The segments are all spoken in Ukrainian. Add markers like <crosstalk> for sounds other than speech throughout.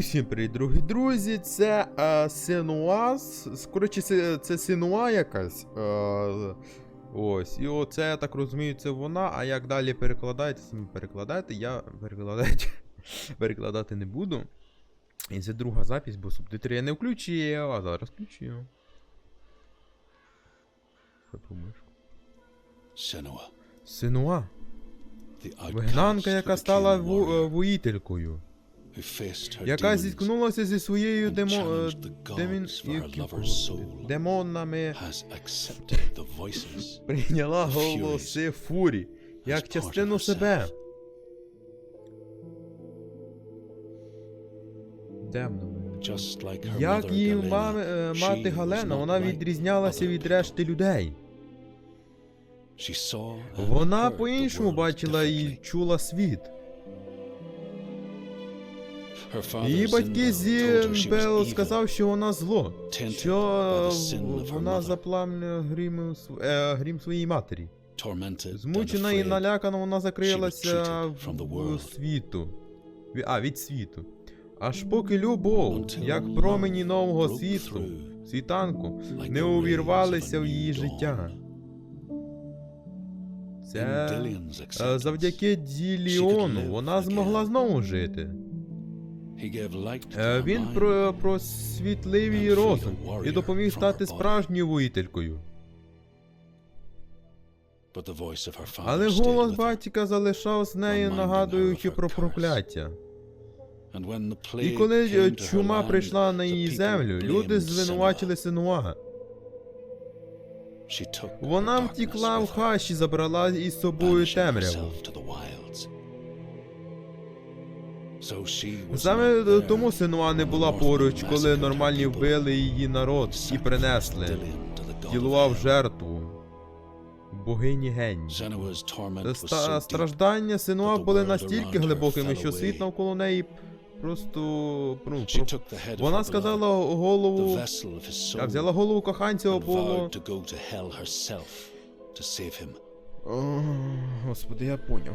Всім привіт, дорогі друзі, це е, Синуаз. Коротше, це, це Синуа якась. Е, ось. І оце, я так розумію, це вона. А як далі перекладаєте, самі перекладайте, я перекладати, <laughs> перекладати не буду. І це друга запись, бо субтитри я не включив, а зараз включив. Що думаєш? Senua, Синуа. Вигнанка, яка стала ву- е, воїтелькою. Яка зіткнулася зі своєю демо, е, демін, демонами, прийняла голоси фурі, як частину себе. Як її мами, е, мати Галена, вона відрізнялася від решти людей. Вона по-іншому world бачила і чула світ. Її батьки Зімбел сказав, що вона зло, що вона mother, запламнює грім, е, грім своєї матері. Змучена і налякана, вона закрилася в світу. А, від світу. Аж поки любов, як промені нового світу, світанку, не увірвалися в її життя. Це е, завдяки Діліону вона змогла знову жити. Він про, просвітлив її розум і допоміг стати справжньою воїтелькою. Але голос батька залишав з нею, нагадуючи про прокляття. І коли е, чума прийшла на її землю, люди звинувачили. Синуа. Вона втікла в хащі, забрала із собою темряву. Саме тому Синуа не була поруч, коли нормальні вбили її народ і принесли, hell. жертву богині Гень. Ста- Страждання Синуа були настільки глибокими, що світ навколо неї просто ну, про- Вона сказала голову, а взяла голову коханця and О, Господи, я поняв.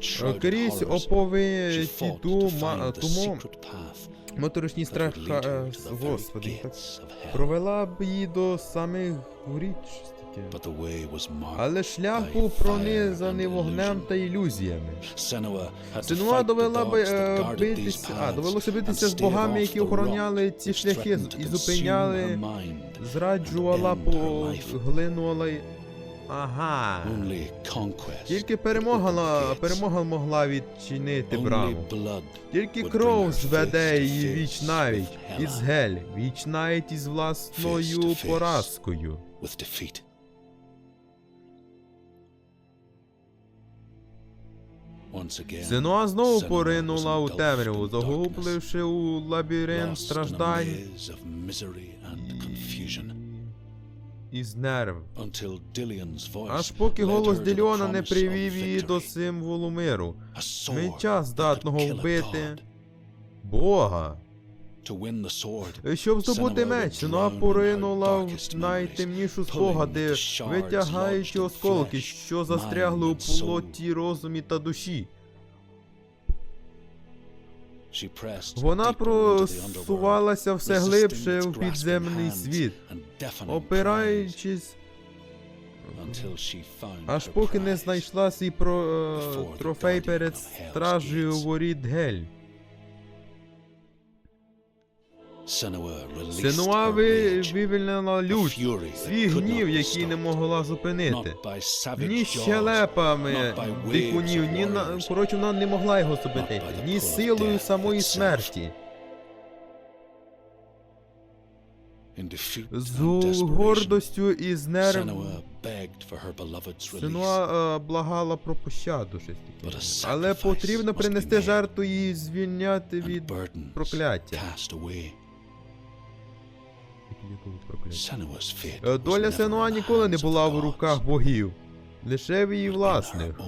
що Крізь опови ті тума, path моторошні страх, е, Господи, так провела б її до самих marked Але шлях був пронизаний вогнем та ілюзіями. The довела би е, these битися, а довелося битися з богами, які охороняли ці шляхи і зупиняли, зраджувала, поглинула. Ага. Тільки перемога, перемога могла відчинити браму. Тільки кров зведе її віч навіть із гель, віч навіть із власною поразкою. Синуа знову поринула у темряву, загубливши у лабіринт страждань із нерв. Аж поки голос Дільона не привів її до символу миру, меча, здатного вбити. Бога. Щоб здобути меч, in поринула в найтемнішу спогади, витягаючи осколки, що застрягли у плоті, розумі та душі. Вона просувалася все глибше в grasping підземний світ, опираючись, аж поки не знайшла свій про, е, трофей перед стражею воріт Гель. Rage, вивільнила лють, свій гнів, який не могла зупинити. Ні щелепами дикунів, ні на коротше, вона не могла його зупинити, ні силою самої смерті. З гордостю і з нерв Senua begged for her beloved's release. Синуа е, благала про пощаду щось таке. Але потрібно принести жертву і звільняти від прокляття. Доля Сенуа ніколи не була в руках богів, лише в її власних.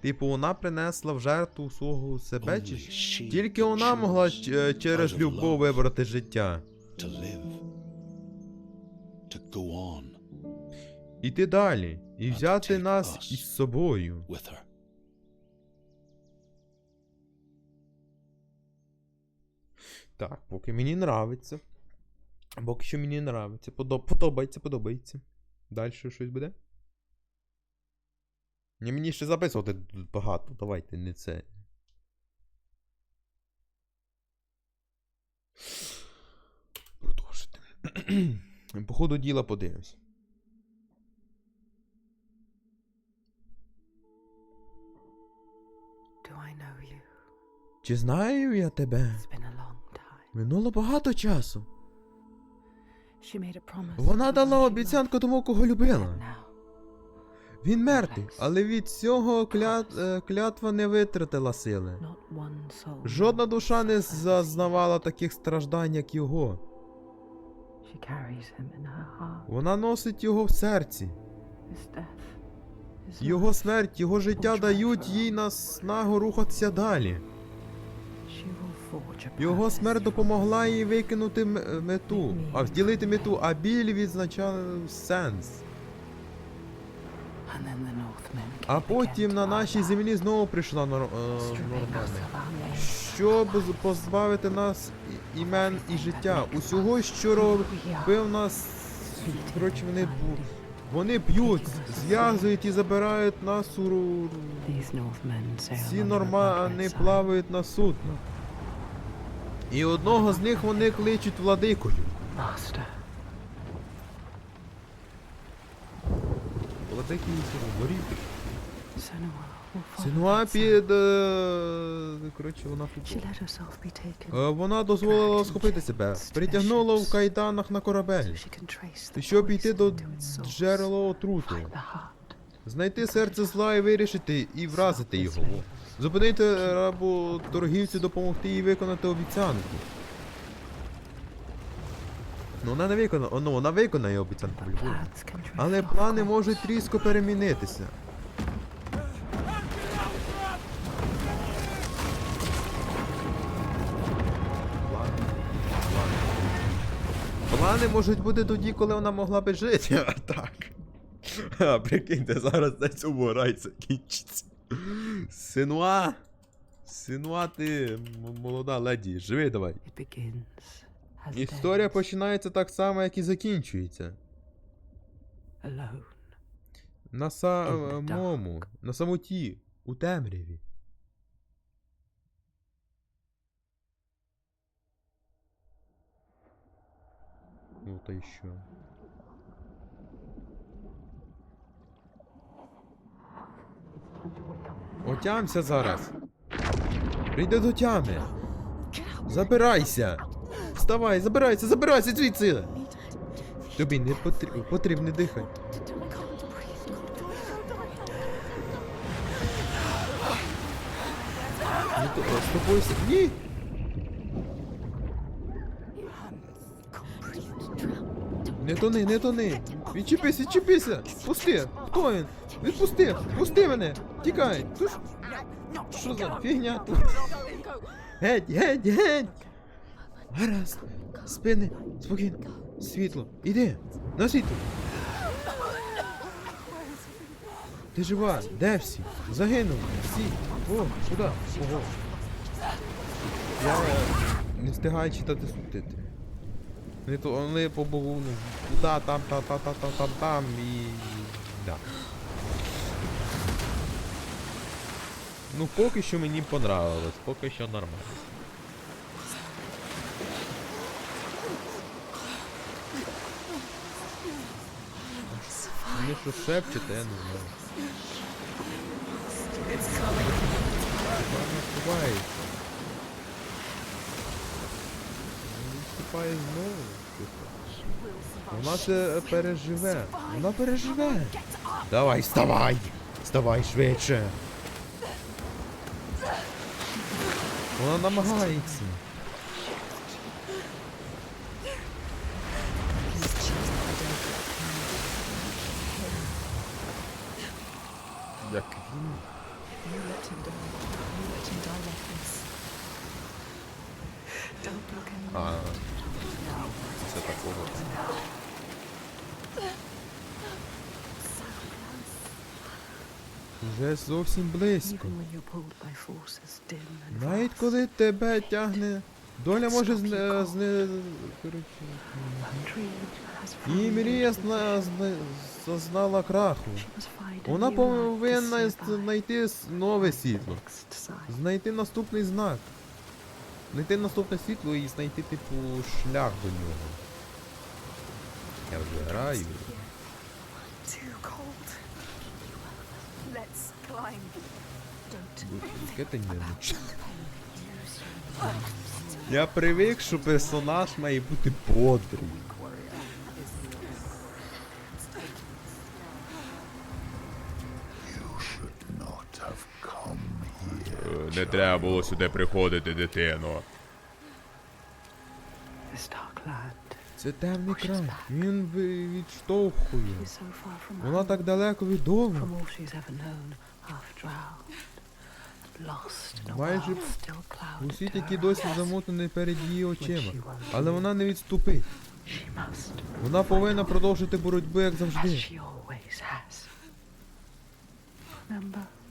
Типу, вона принесла в жертву свого себе чи Тільки вона могла е, через любов вибрати життя. Іти далі і взяти нас із собою. Так, поки мені нравиться. Поки що мені нравиться. Подоб... Подобається, подобається. Далі щось буде? Ні, мені ще записувати тут багато. Давайте не це. Продовжити. <clears throat> По ходу діла подивимось. Do I know you? Чи знаю я тебе? Минуло багато часу. Вона дала обіцянку тому, кого любила. Він мертвий, але від цього клят... е, клятва не витратила сили. Жодна душа не зазнавала таких страждань, як його. Вона носить його в серці. Його смерть, його життя дають їй наснагу рухатися далі. Його смерть допомогла їй викинути мету, а вділити мету, а біль відзначав сенс. А потім на нашій землі знову прийшла нор... е, нормальна. Щоб позбавити нас імен і життя, усього, що робив нас. Коротше, вони, вони п'ють, зв'язують і забирають нас у Ці нормани плавають на судно. І одного з них вони кличуть владикою. Говорів. Senua Синуа під. е, Коротше, вона. Е, Вона дозволила схопити себе, притягнула в кайданах на корабель, щоб йти до джерела отруту. Знайти серце зла і вирішити і вразити його. Зупинити работоргівцю, допомогти їй виконати обіцянку. Ну вона не виконає, ну вона виконає обіцянку в drift Але плани можуть різко перемінитися. Плани. Можуть бути тоді, коли вона могла би жити. А <laughs> так. А, прикиньте, зараз на цьому рай закінчиться. Синуа! Синуа, ти молода леді, живи давай. Історія починається так само, як і закінчується. На самому, на самоті, у темряві. Ну та й що? Отямся зараз. Прийди до тями. Забирайся. Вставай, забирайся, забирайся звідси. Тобі не потрібно, потрібно дихати. Тобою Ні! Не тони, не тони! Відчепися, відчепися! Пусти! Хто він? Відпусти! Пусти мене! Тікай! Ту ж... Що за фігня тут? Геть, геть, геть! Гаразд! Спини! Спокійно! Світло! Іди! На світло! Ти жива? Де всі? Загинули! Всі! О, куди? Ого! Я не встигаю читати субтитри. Вони то вони по богу, ну, туди, там, та, та, та, та, там, там і. Да. Ну, поки що мені понравилось, поки що нормально. Вони що шепчете, я не знаю. Вона ховається. Вона відступає знову. типу. Вона це переживе. Вона переживе. Давай, вставай! Вставай швидше. Вона намагається. Як він. You let him die. You let him die like this. Don't look anymore. А, це такого. Вже зовсім близько. Навіть коли тебе тягне Доля може зне... зне... коротше, Її мрія зна... зна... зазнала краху. Вона повинна знайти нове світло. Знайти наступний знак. Знайти наступне світло і знайти, типу, шлях до нього. Я вже граю. Don't. Таке не Я привик, що персонаж має бути бодрий. Не треба було сюди приходити, дитино. Це темний край. Він відштовхує. Вона так далеко від дому. Майже world still clouded У світ, to який her досі замутаний перед її очима. Але вона не відступить. Вона повинна продовжити боротьбу, як завжди.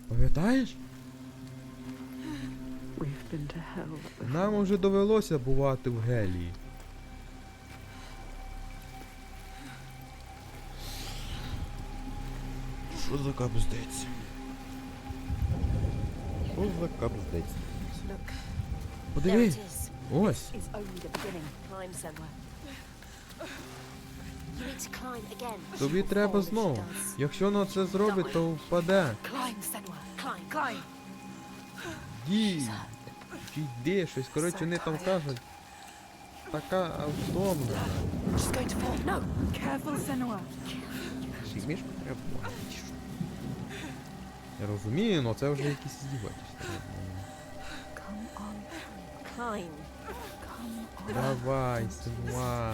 Пам'ятаєш? Нам уже довелося бувати в Гелії. Що за капздець? To climb again. She Тобі треба знову. Якщо вона це зробить, то впаде. Climb, Senwa. Climb. Climb. Ді. Чи йди щось. Коротше, вони там кажуть. Така Senua. Змішку треба? Я розумію, але це вже якісь on. Давай, синва.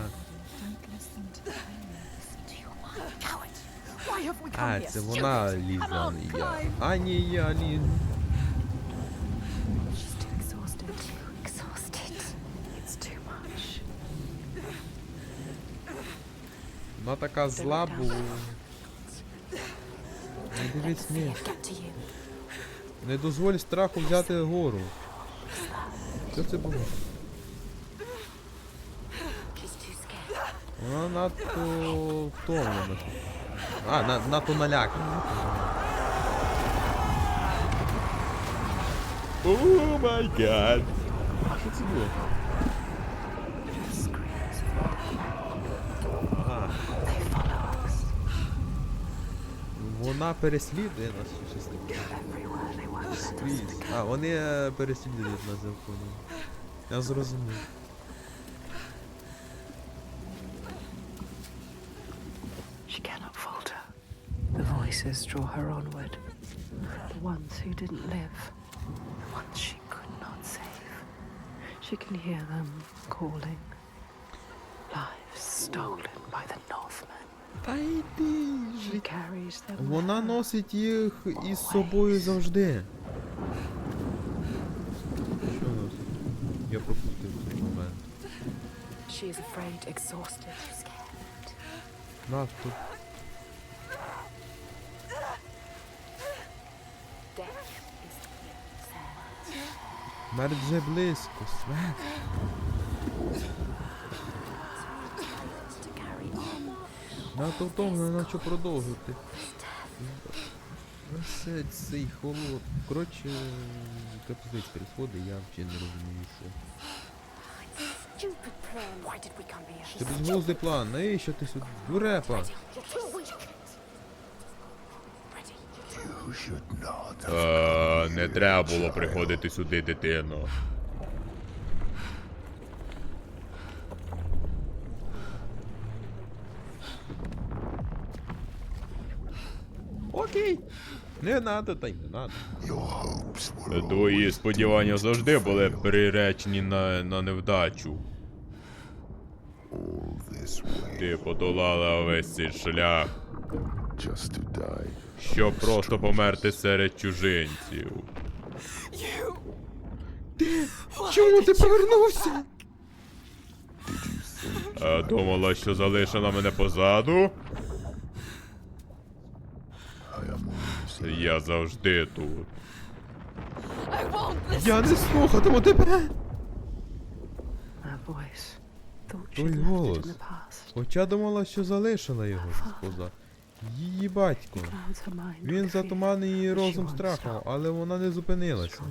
А, це вона on, не я. А ні, я ліз. Вона така зла, бо... Дивись you. Не дозволь страху взяти гору. Що це було? Вона надто втомлена. А, на, надто налякана. О май гад. Що це було? Вона переслідує нас чи щось таке. everywhere they won't let us Скрізь. А, вони е, переслідують нас законом. Я зрозумів. She cannot falter. The voices draw her onward. The ones who didn't live. The ones she could not save. She can hear them calling. Lives stolen by the Northmen. Та йди She carries them. Вона носить їх із собою завжди. Що носить? Я пропустив цей момент. She is afraid, exhausted. Scared. Смерть вже близько. Смерть. Надто втомлено, на що продовжити. Все цей холод. Коротше, капздець приходить, я взагалі не розумію, що. Це безглуздий план, навіщо ти сюди? Дурепа! Have не треба було приходити сюди, дитино. Окей. Не надо, та й не надо. Твої сподівання завжди були приречені на, на невдачу. Ти подолала весь цей шлях, щоб просто померти серед чужинців. Чому ти повернувся? А думала, що залишила мене позаду? Always Я завжди тут. Я не слухатиму тебе. Той голос. Хоча думала, що залишила його господа. Її батько. Він затуманив її розум страхом, але вона не зупинилася.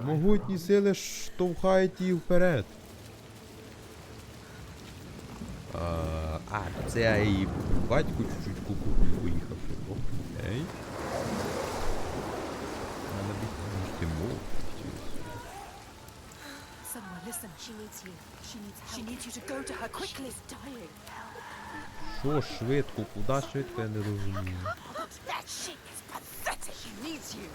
Могутні сили штовхають її вперед. А, а це я і батьку чуть-чуть куку поїхав. Окей. Listen. She needs you. She needs help. She needs you to go to her quickly. She's dying. Що швидко, куди швидко, я не розумію. That shit is pathetic. She needs you.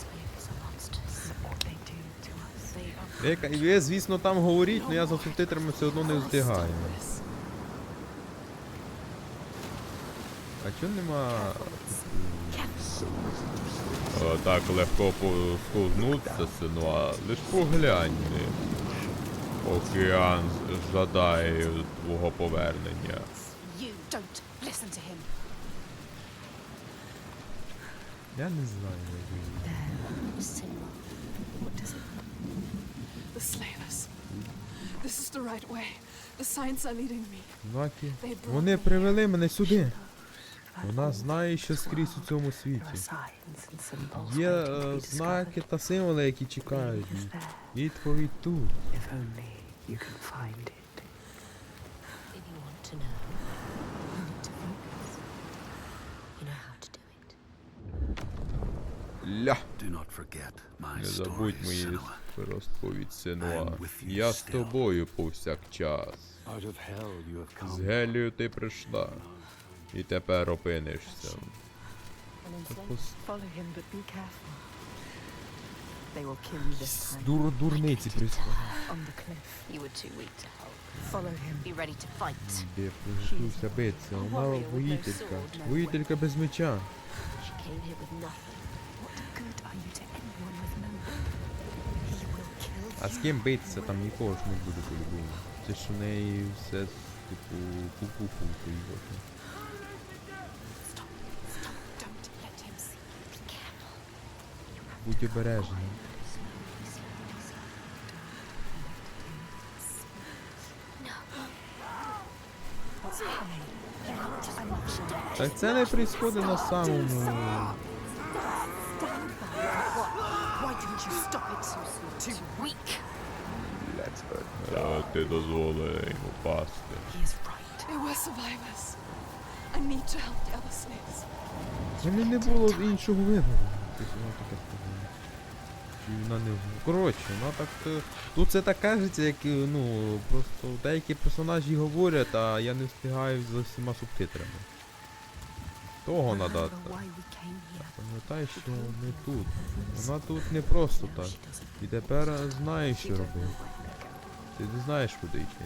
Spirits are monsters. What they do to us. They are Я ка- Ви, звісно, там говоріть, але я за субтитрами все одно не встигаю. А чого нема. О, так легко посковзнутися, сину, а лиш поглянь. Океан жадає твого повернення. you. Don't listen to him. Я не знаю, як він. Sinma. What does it The slavers. This is the right way. The signs are leading me. Знаки. Вони привели мене сюди. Вона знає, що скрізь у цьому світі. Є е, знаки та символи, які чекають. Відповідь тут. You can find it. If you want to know, you need to focus. You know how to do it. Ля. Do not forget my Не story, забудь мої розповідь, Сенуа. I'm with you Я з тобою повсякчас. Out of hell you have З. Гелію ти прийшла. І тепер опинишся. Follow him, but be careful. They will kill you this time. Дур, дурниці прийшла. On the cliff. You were too weak to help. Follow him. Be ready to fight. Де приготуйся битися. Вона воїтелька. Воїтелька без меча. She came here with nothing. What good are you to anyone with no? He will kill А з ким битися там нікого ж не буде по-любому. Це ж у неї все типу кукуху поїхати. Stop. Stop. Don't let him see. Be careful. Будь обережний. Так це не происходить на самому. Stand by. What? Why didn't you stop it so soon? Too weak. Let her Та ти дозволила йому пасти. Мені не було іншого вибору. Таке не в- Коротше, вона так. е, Тут це так кажеться, як е, ну, просто деякі персонажі говорять, а я не встигаю за всіма субтитрами. Того here. Пам'ятай, що не тут. Вона тут не просто так. І тепер знаєш, що робити. Ти не знаєш, куди йти.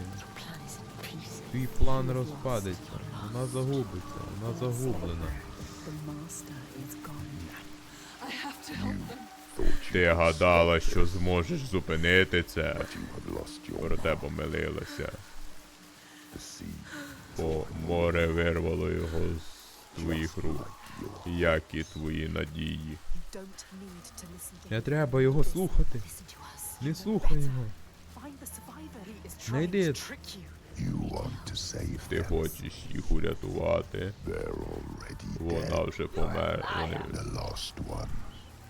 Твій план розпадеться. Вона загубиться, вона загублена. Ти гадала, що зможеш зупинити це, your проте помилилася. Бо море вирвало його з твоїх рук, як і твої надії. Не треба його слухати. Не слухай його. Find the survivor. He is Не trying йди. to trick you. You want to save Ти хочеш їх урятувати. Вона вже померла.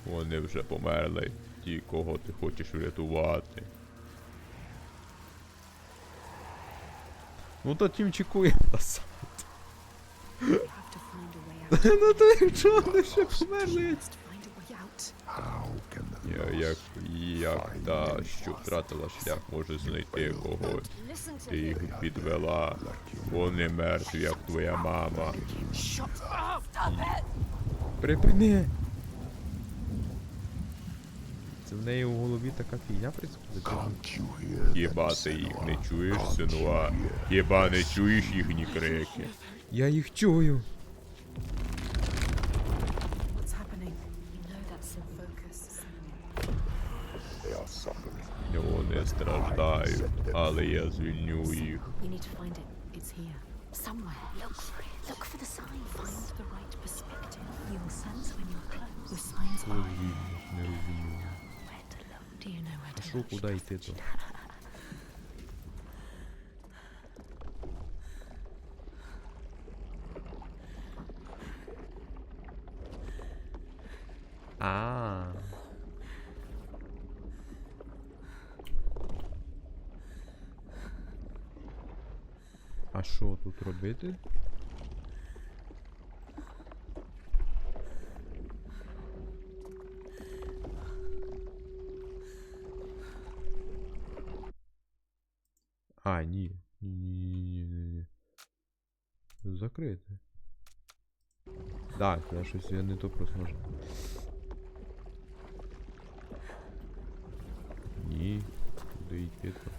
Вони, вже померли. Ті, кого ти хочеш врятувати. Ну то тім чекує нас. <laughs> Ну то якщо вони ще померли. Я- Як, як та, що втратила шлях, може знайти когось. Ти їх підвела. Вони мертві, як твоя мама. Припини! Це в неї у голові така фігня. Can't Хіба ти їх не чуєш, синуа? Хіба не чуєш їхні крики? Я їх чую. Вони страждають, але я звільню їх. Не розумію. where to look. Do you know where А to що look? куди йти то? А. А що тут робити? А, ні. Ні, ні, ні, ні, ні. Закрити. Так, я щось я не то просто можу. Ні, куди йти то.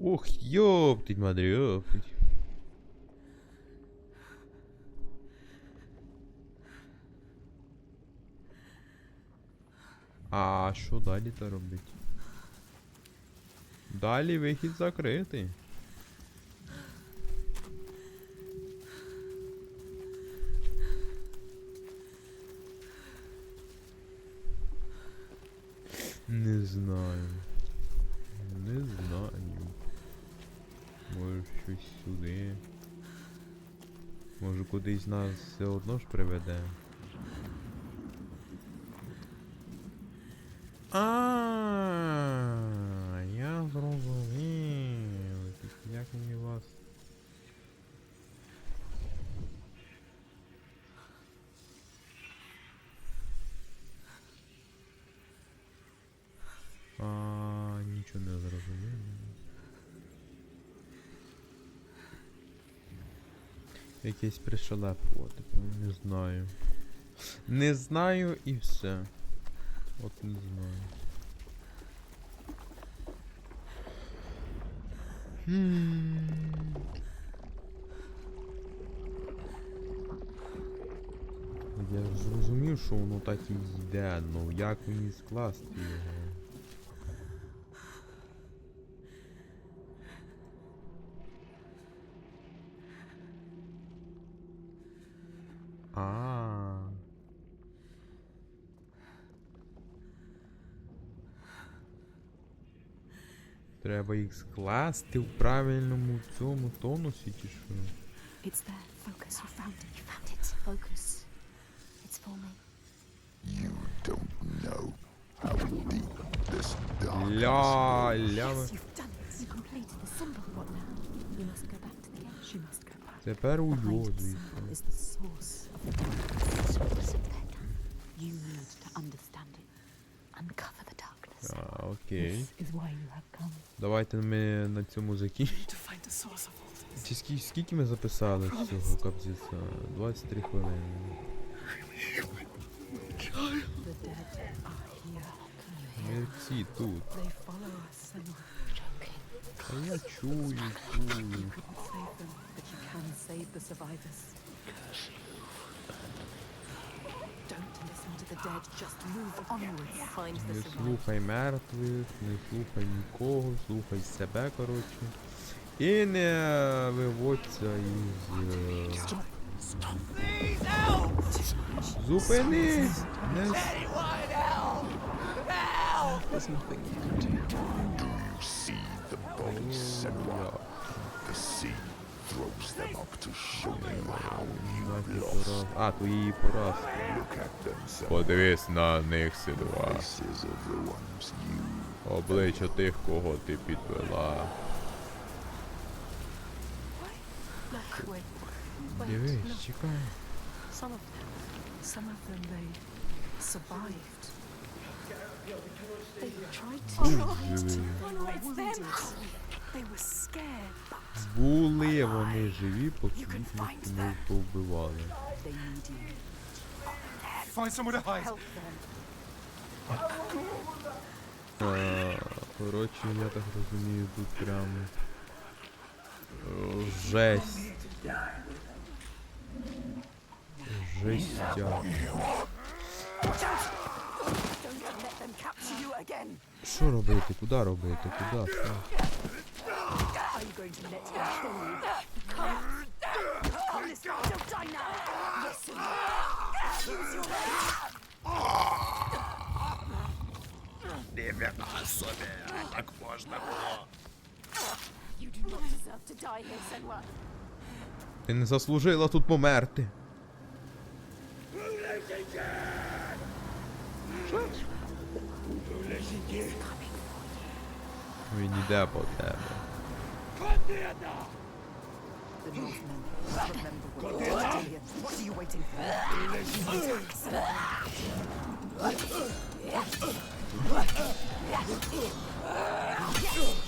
Ох, ёптыть, мадре, ёптыть. А що далі то робить? Далі вихід закритий. Не знаю. Не знаю. Щось сюди. Може кудись нас все одно ж приведе. А, я зрозумів. Так Як мені вас. А, нічого не зрозумів. Якесь пришелепувати, не знаю. Не знаю і все. От не знаю. Я зрозумів, що воно так і йде, ну як мені скласти його? А. Треба їх скласти в правильному цьому тонусі чи що? It's there. Focus. You found it. You found it. Focus. It's for me. You don't know how deep this darkness Ля, ля. Yes, you've done it. You completed the symbol. What now? We must go back to the gate. She must go back. Тепер у Behind the звідси. is the source А, окей. Давайте ми на цьому закінчимо. Чи скільки, скільки ми записали з цього капзіця? 23 хвилини. Мерці тут. А я чую, чую. You couldn't save them, but you can save the survivors. Don't listen to the dead, just move onwards. Find the Не слухай мертвих, не слухай нікого, слухай себе, коротше. І не виводься із. е, Зупинись! Не... с- Do. You see the bodies, Senua? The sea throws them up to show you how you Нафіг lost. пораз- А, at them, Senua. Подивись на них, Сидва. Обличчя тих, кого ти підвела. Look, wait, wait, Дивись, чекай. Some of them, some of them, they survived. Tried to. Oh no, it's them. They were scared. Були вони живі, поки їх не повбивали. А, коротше, я так розумію, тут прям е, жесть. Capture. Що робити? Куди робити? Куди? Що? Are you going to let them kill you? Come. Come, this don't die now. Yes. Use your not deserve to die here, Senwa. Ти не заслужила тут померти. Він іде по тебе. The Northmen. Remember what you did to Julian. What are you waiting for?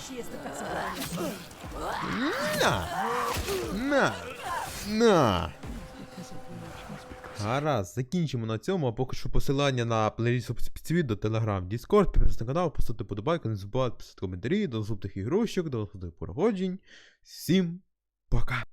She is the best warrior. На! На! На! Гаразд, закінчимо на цьому, а поки що посилання на плейліст до Telegram, Discord, підписуйтесь на канал, поставте подобайку, не забувайте писати коментарі, до наступних ігрушок, до наступних проходжень. Всім пока!